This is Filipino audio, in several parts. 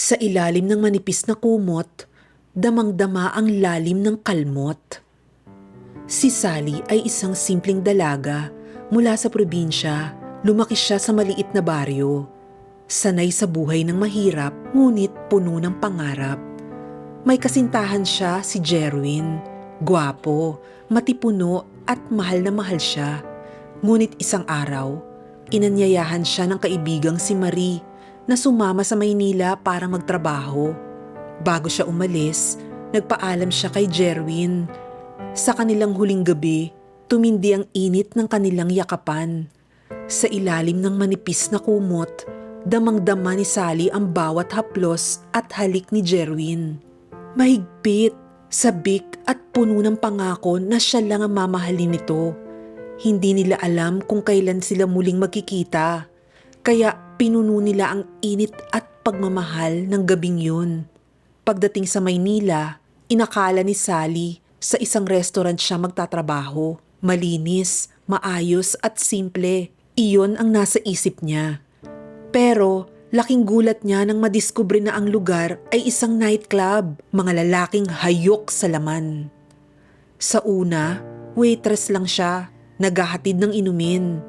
Sa ilalim ng manipis na kumot, damang-dama ang lalim ng kalmot. Si Sally ay isang simpleng dalaga mula sa probinsya. Lumaki siya sa maliit na baryo. Sanay sa buhay ng mahirap, ngunit puno ng pangarap. May kasintahan siya si Jerwin. Gwapo, matipuno at mahal na mahal siya. Ngunit isang araw, inanyayahan siya ng kaibigang si Marie na sumama sa Maynila para magtrabaho. Bago siya umalis, nagpaalam siya kay Jerwin. Sa kanilang huling gabi, tumindi ang init ng kanilang yakapan. Sa ilalim ng manipis na kumot, damang-dama ni Sally ang bawat haplos at halik ni Jerwin. Mahigpit, sabik at puno ng pangako na siya lang ang mamahalin nito. Hindi nila alam kung kailan sila muling magkikita. Kaya pinuno nila ang init at pagmamahal ng gabing yun. Pagdating sa Maynila, inakala ni Sally sa isang restaurant siya magtatrabaho. Malinis, maayos at simple. Iyon ang nasa isip niya. Pero laking gulat niya nang madiskubre na ang lugar ay isang nightclub, mga lalaking hayok sa laman. Sa una, waitress lang siya, naghahatid ng inumin.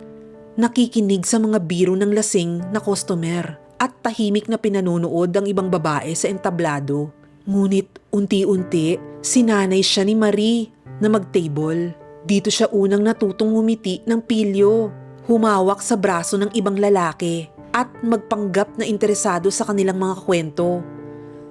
Nakikinig sa mga biro ng lasing na customer at tahimik na pinanonood ang ibang babae sa entablado. Ngunit unti-unti, sinanay siya ni Marie na mag-table. Dito siya unang natutong ngumiti ng pilyo, humawak sa braso ng ibang lalaki at magpanggap na interesado sa kanilang mga kwento.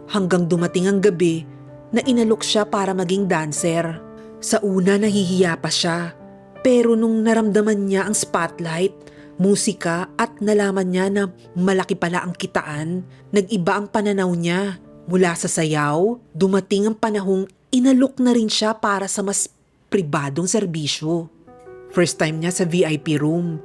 Hanggang dumating ang gabi na inalok siya para maging dancer. Sa una nahihiya pa siya, pero nung naramdaman niya ang spotlight, musika at nalaman niya na malaki pala ang kitaan, nag-iba ang pananaw niya. Mula sa sayaw, dumating ang panahong inalok na rin siya para sa mas pribadong serbisyo. First time niya sa VIP room.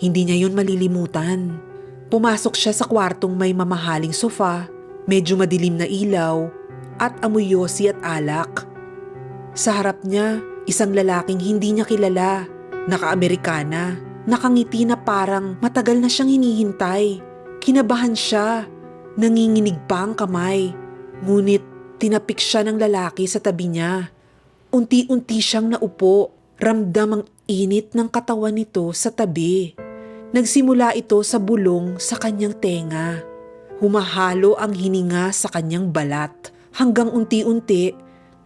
Hindi niya yun malilimutan. Pumasok siya sa kwartong may mamahaling sofa, medyo madilim na ilaw, at amoy yosi at alak. Sa harap niya, isang lalaking hindi niya kilala, naka-Amerikana, nakangiti na parang matagal na siyang hinihintay. Kinabahan siya, nanginginig pa ang kamay, ngunit tinapik siya ng lalaki sa tabi niya. Unti-unti siyang naupo, ramdam ang init ng katawan nito sa tabi. Nagsimula ito sa bulong sa kanyang tenga. Humahalo ang hininga sa kanyang balat hanggang unti-unti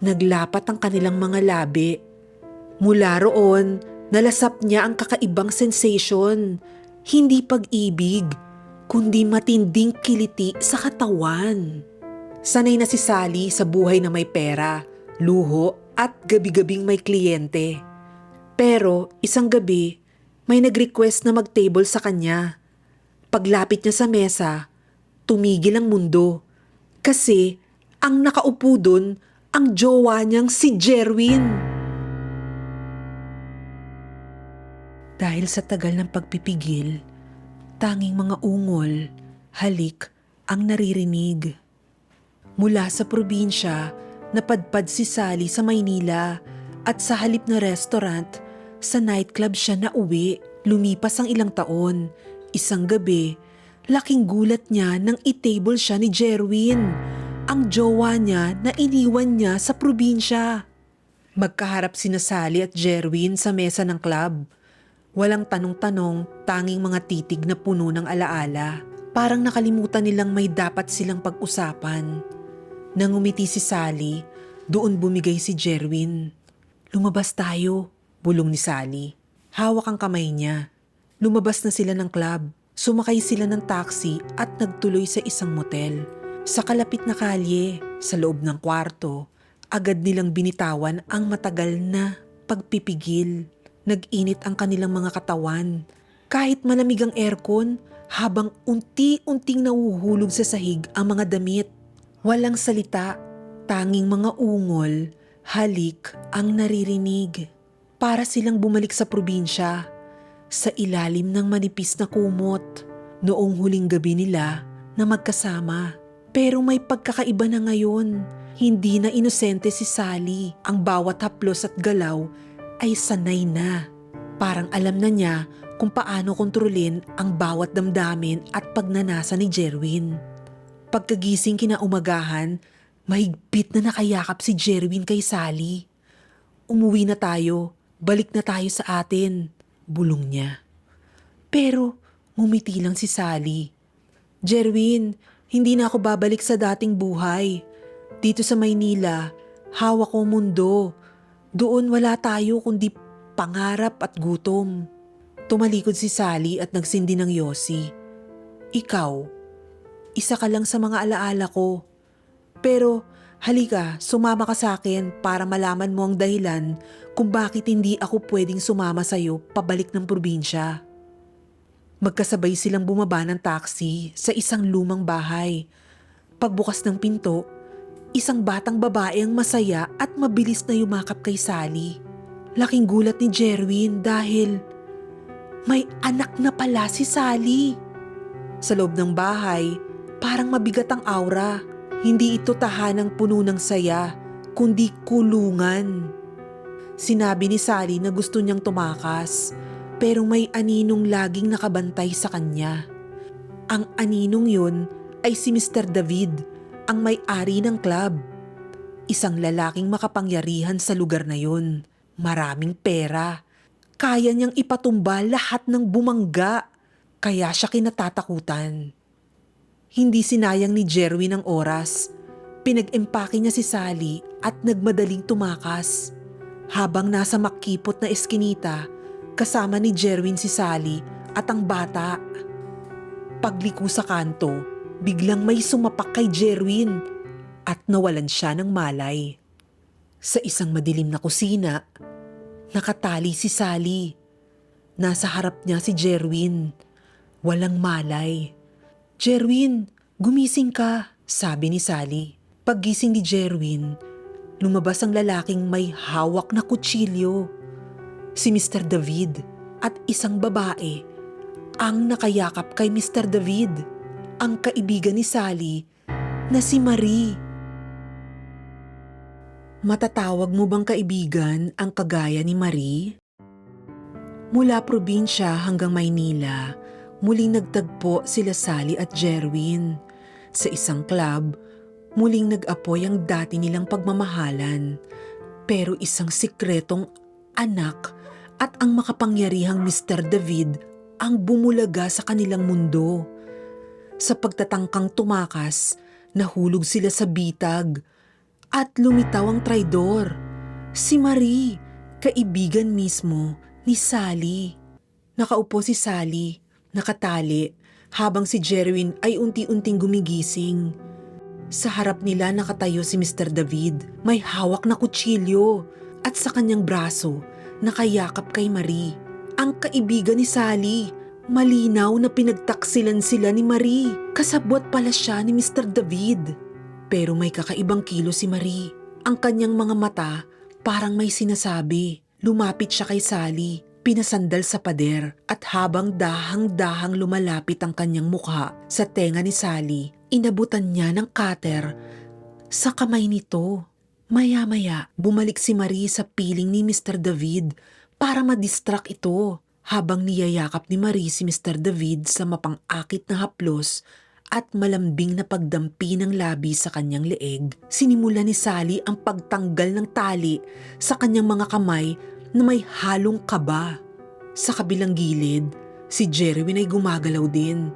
naglapat ang kanilang mga labi. Mula roon, nalasap niya ang kakaibang sensation. Hindi pag-ibig, kundi matinding kiliti sa katawan. Sanay na si Sally sa buhay na may pera, luho at gabi-gabing may kliyente. Pero isang gabi, may nag-request na mag-table sa kanya. Paglapit niya sa mesa, tumigil ang mundo. Kasi ang nakaupo dun, ang jowa niyang si Jerwin. Dahil sa tagal ng pagpipigil, tanging mga ungol, halik ang naririnig. Mula sa probinsya, napadpad si Sally sa Maynila at sa halip na restaurant, sa nightclub siya na uwi. Lumipas ang ilang taon. Isang gabi, laking gulat niya nang itable siya ni Jerwin, ang jowa niya na iniwan niya sa probinsya. Magkaharap sina Sally at Jerwin sa mesa ng club. Walang tanong-tanong, tanging mga titig na puno ng alaala. Parang nakalimutan nilang may dapat silang pag-usapan. Nang umiti si Sally, doon bumigay si Jerwin. Lumabas tayo, bulong ni Sally. Hawak ang kamay niya. Lumabas na sila ng club. Sumakay sila ng taxi at nagtuloy sa isang motel. Sa kalapit na kalye, sa loob ng kwarto, agad nilang binitawan ang matagal na pagpipigil. Nag-init ang kanilang mga katawan. Kahit malamig ang aircon, habang unti-unting nauhulog sa sahig ang mga damit. Walang salita, tanging mga ungol, halik ang naririnig. Para silang bumalik sa probinsya, sa ilalim ng manipis na kumot, noong huling gabi nila na magkasama. Pero may pagkakaiba na ngayon. Hindi na inosente si Sally. Ang bawat haplos at galaw ay sanay na. Parang alam na niya kung paano kontrolin ang bawat damdamin at pagnanasa ni Jerwin. Pagkagising kinaumagahan, mahigpit na nakayakap si Jerwin kay Sally. Umuwi na tayo, balik na tayo sa atin, bulong niya. Pero ngumiti lang si Sally. Jerwin, hindi na ako babalik sa dating buhay. Dito sa Maynila, hawak ko mundo. Doon wala tayo kundi pangarap at gutom. Tumalikod si Sally at nagsindi ng yosi. Ikaw, isa ka lang sa mga alaala ko. Pero halika, sumama ka sa akin para malaman mo ang dahilan kung bakit hindi ako pwedeng sumama sa'yo pabalik ng probinsya. Magkasabay silang bumaba ng taxi sa isang lumang bahay. Pagbukas ng pinto, isang batang babae ang masaya at mabilis na yumakap kay Sally. Laking gulat ni Jerwin dahil may anak na pala si Sally. Sa loob ng bahay, parang mabigat ang aura. Hindi ito tahanang puno ng saya, kundi kulungan. Sinabi ni Sally na gusto niyang tumakas, pero may aninong laging nakabantay sa kanya. Ang aninong yun ay si Mr. David, ang may-ari ng club. Isang lalaking makapangyarihan sa lugar na yun. Maraming pera. Kaya niyang ipatumba lahat ng bumangga. Kaya siya kinatatakutan. Hindi sinayang ni Jerwin ang oras. Pinag-empake niya si Sally at nagmadaling tumakas. Habang nasa makipot na eskinita, kasama ni Jerwin si Sally at ang bata. Pagliko sa kanto, biglang may sumapak kay Jerwin at nawalan siya ng malay. Sa isang madilim na kusina, nakatali si Sally. Nasa harap niya si Jerwin. Walang malay. Jerwin, gumising ka, sabi ni Sally. Paggising ni Jerwin, lumabas ang lalaking may hawak na kutsilyo. Si Mr. David at isang babae ang nakayakap kay Mr. David, ang kaibigan ni Sally na si Marie. Matatawag mo bang kaibigan ang kagaya ni Marie? Mula probinsya hanggang Maynila, muling nagtagpo sila Sally at Jerwin. Sa isang club, muling nag-apoy ang dati nilang pagmamahalan. Pero isang sikretong anak at ang makapangyarihang Mr. David ang bumulaga sa kanilang mundo. Sa pagtatangkang tumakas, nahulog sila sa bitag at lumitaw ang traidor. Si Marie, kaibigan mismo ni Sally. Nakaupo si Sally, nakatali, habang si Jerwin ay unti-unting gumigising. Sa harap nila nakatayo si Mr. David, may hawak na kutsilyo at sa kanyang braso nakayakap kay Marie. Ang kaibigan ni Sally, malinaw na pinagtaksilan sila ni Marie. Kasabwat pala siya ni Mr. David. Pero may kakaibang kilo si Marie. Ang kanyang mga mata parang may sinasabi. Lumapit siya kay Sally, pinasandal sa pader at habang dahang-dahang lumalapit ang kanyang mukha sa tenga ni Sally, inabutan niya ng cutter sa kamay nito. Maya-maya, bumalik si Marie sa piling ni Mr. David para madistract ito habang niyayakap ni Marie si Mr. David sa mapang-akit na haplos at malambing na pagdampi ng labi sa kanyang leeg, sinimula ni Sally ang pagtanggal ng tali sa kanyang mga kamay na may halong kaba. Sa kabilang gilid, si Jerwin ay gumagalaw din.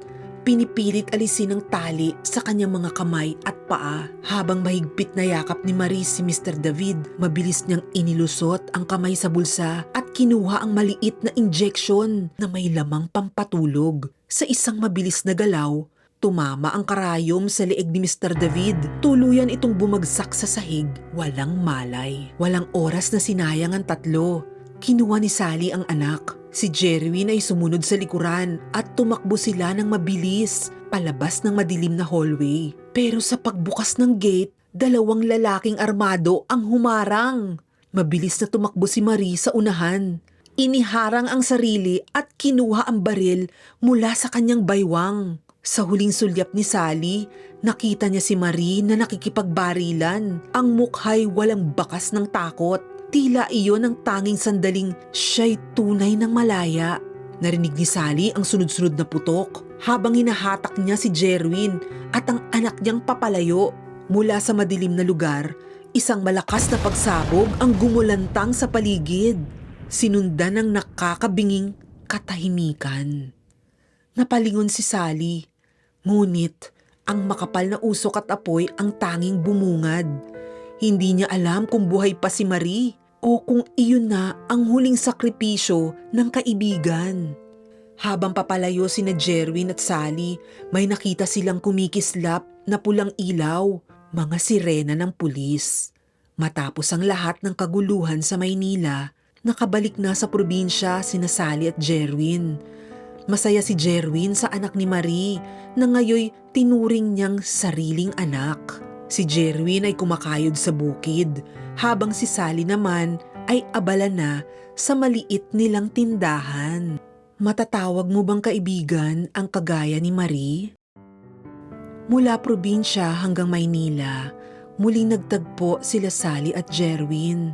Pinipilit alisin ang tali sa kanyang mga kamay at paa. Habang mahigpit na yakap ni Marie si Mr. David, mabilis niyang inilusot ang kamay sa bulsa at kinuha ang maliit na injection na may lamang pampatulog. Sa isang mabilis na galaw, Tumama ang karayom sa leeg ni Mr. David. Tuluyan itong bumagsak sa sahig. Walang malay. Walang oras na sinayang ang tatlo. Kinuha ni Sally ang anak. Si Jerwin ay sumunod sa likuran at tumakbo sila ng mabilis palabas ng madilim na hallway. Pero sa pagbukas ng gate, dalawang lalaking armado ang humarang. Mabilis na tumakbo si Marie sa unahan. Iniharang ang sarili at kinuha ang baril mula sa kanyang baywang. Sa huling sulyap ni Sally, nakita niya si Marie na nakikipagbarilan. Ang mukhay walang bakas ng takot. Tila iyon ang tanging sandaling siya'y tunay ng malaya. Narinig ni Sally ang sunod-sunod na putok. habang hinahatak niya si Jerwin at ang anak niyang papalayo. Mula sa madilim na lugar, isang malakas na pagsabog ang gumulantang sa paligid. Sinundan ng nakakabinging katahimikan. Napalingon si Sally, ngunit ang makapal na usok at apoy ang tanging bumungad. Hindi niya alam kung buhay pa si Marie o kung iyon na ang huling sakripisyo ng kaibigan. Habang papalayo sina Jerwin at Sally, may nakita silang kumikislap na pulang ilaw, mga sirena ng pulis. Matapos ang lahat ng kaguluhan sa Maynila, nakabalik na sa probinsya sina Sally at Jerwin. Masaya si Jerwin sa anak ni Marie na ngayoy tinuring niyang sariling anak. Si Jerwin ay kumakayod sa bukid habang si Sally naman ay abala na sa maliit nilang tindahan. Matatawag mo bang kaibigan ang kagaya ni Marie? Mula probinsya hanggang Maynila, muling nagtagpo sila Sally at Jerwin.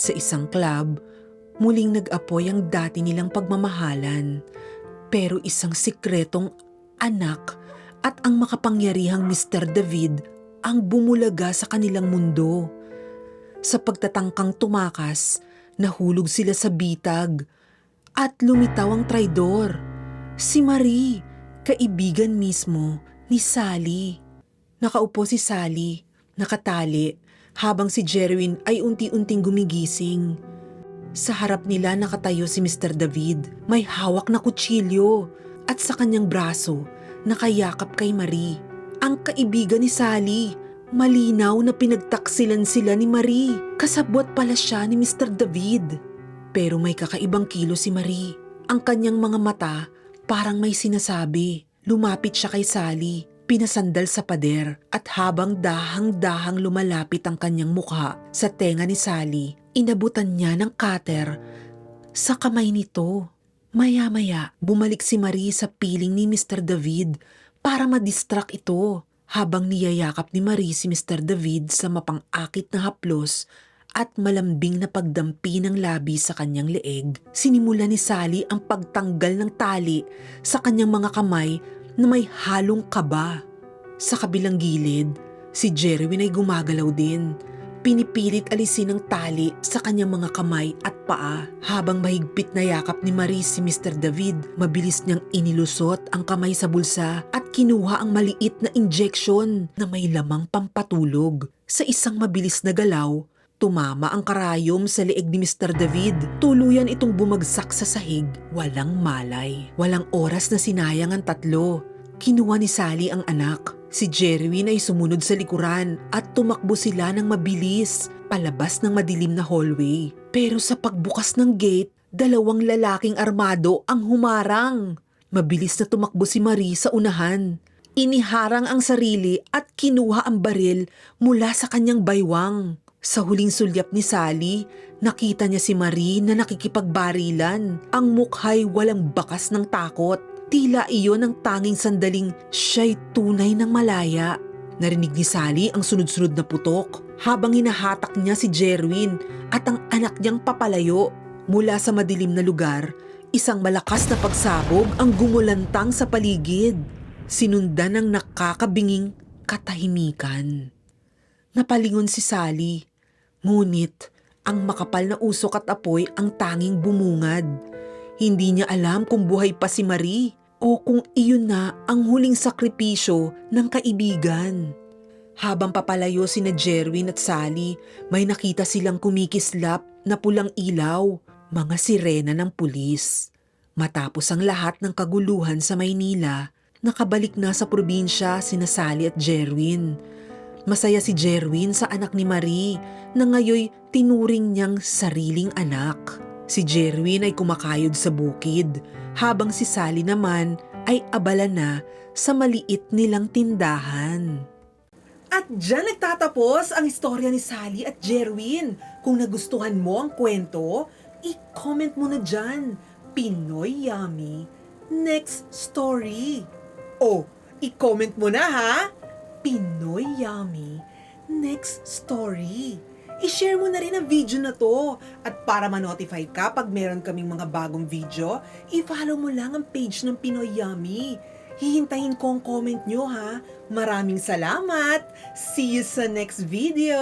Sa isang club, muling nag-apoy ang dati nilang pagmamahalan. Pero isang sikretong anak at ang makapangyarihang Mr. David ang bumulaga sa kanilang mundo. Sa pagtatangkang tumakas, nahulog sila sa bitag at lumitaw ang traidor. Si Marie, kaibigan mismo ni Sally. Nakaupo si Sally, nakatali, habang si Jerwin ay unti-unting gumigising. Sa harap nila nakatayo si Mr. David, may hawak na kutsilyo at sa kanyang braso nakayakap kay Marie. Ang kaibigan ni Sally, malinaw na pinagtaksilan sila ni Marie. Kasabwat pala siya ni Mr. David. Pero may kakaibang kilo si Marie. Ang kanyang mga mata parang may sinasabi. Lumapit siya kay Sally, pinasandal sa pader at habang dahang-dahang lumalapit ang kanyang mukha sa tenga ni Sally, inabutan niya ng cutter sa kamay nito. Maya-maya, bumalik si Marie sa piling ni Mr. David para madistract ito habang niyayakap ni Marie si Mr. David sa mapang-akit na haplos at malambing na pagdampi ng labi sa kanyang leeg, sinimula ni Sally ang pagtanggal ng tali sa kanyang mga kamay na may halong kaba. Sa kabilang gilid, si Jerwin ay gumagalaw din. Pinipilit alisin ang tali sa kanyang mga kamay at paa. Habang mahigpit na yakap ni Marie si Mr. David, mabilis niyang inilusot ang kamay sa bulsa at kinuha ang maliit na injection na may lamang pampatulog. Sa isang mabilis na galaw, tumama ang karayom sa leeg ni Mr. David. Tuluyan itong bumagsak sa sahig. Walang malay. Walang oras na sinayang ang tatlo. Kinuha ni Sally ang anak. Si Jerwin ay sumunod sa likuran at tumakbo sila ng mabilis palabas ng madilim na hallway. Pero sa pagbukas ng gate, dalawang lalaking armado ang humarang. Mabilis na tumakbo si Marie sa unahan. Iniharang ang sarili at kinuha ang baril mula sa kanyang baywang. Sa huling sulyap ni Sally, nakita niya si Marie na nakikipagbarilan. Ang mukha'y walang bakas ng takot. Tila iyon ang tanging sandaling siya'y tunay ng malaya. Narinig ni Sally ang sunod-sunod na putok habang hinahatak niya si Jerwin at ang anak niyang papalayo. Mula sa madilim na lugar, isang malakas na pagsabog ang gumulantang sa paligid. Sinundan ng nakakabinging katahimikan. Napalingon si Sally, ngunit ang makapal na usok at apoy ang tanging bumungad. Hindi niya alam kung buhay pa si Marie o kung iyon na ang huling sakripisyo ng kaibigan. Habang papalayo sina Jerwin at Sally, may nakita silang kumikislap na pulang ilaw, mga sirena ng pulis. Matapos ang lahat ng kaguluhan sa Maynila, nakabalik na sa probinsya sina Sally at Jerwin. Masaya si Jerwin sa anak ni Marie na ngayoy tinuring niyang sariling anak. Si Jerwin ay kumakayod sa bukid habang si Sally naman ay abala na sa maliit nilang tindahan. At dyan nagtatapos ang istorya ni Sally at Jerwin. Kung nagustuhan mo ang kwento, i-comment mo na dyan. Pinoy Yummy. Next story. Oh, i-comment mo na ha. Pinoy Yummy. Next story. I-share mo na rin ang video na to. At para ma-notify ka pag meron kaming mga bagong video, i-follow mo lang ang page ng Pinoy Yummy. Hihintayin ko ang comment nyo ha. Maraming salamat. See you sa next video.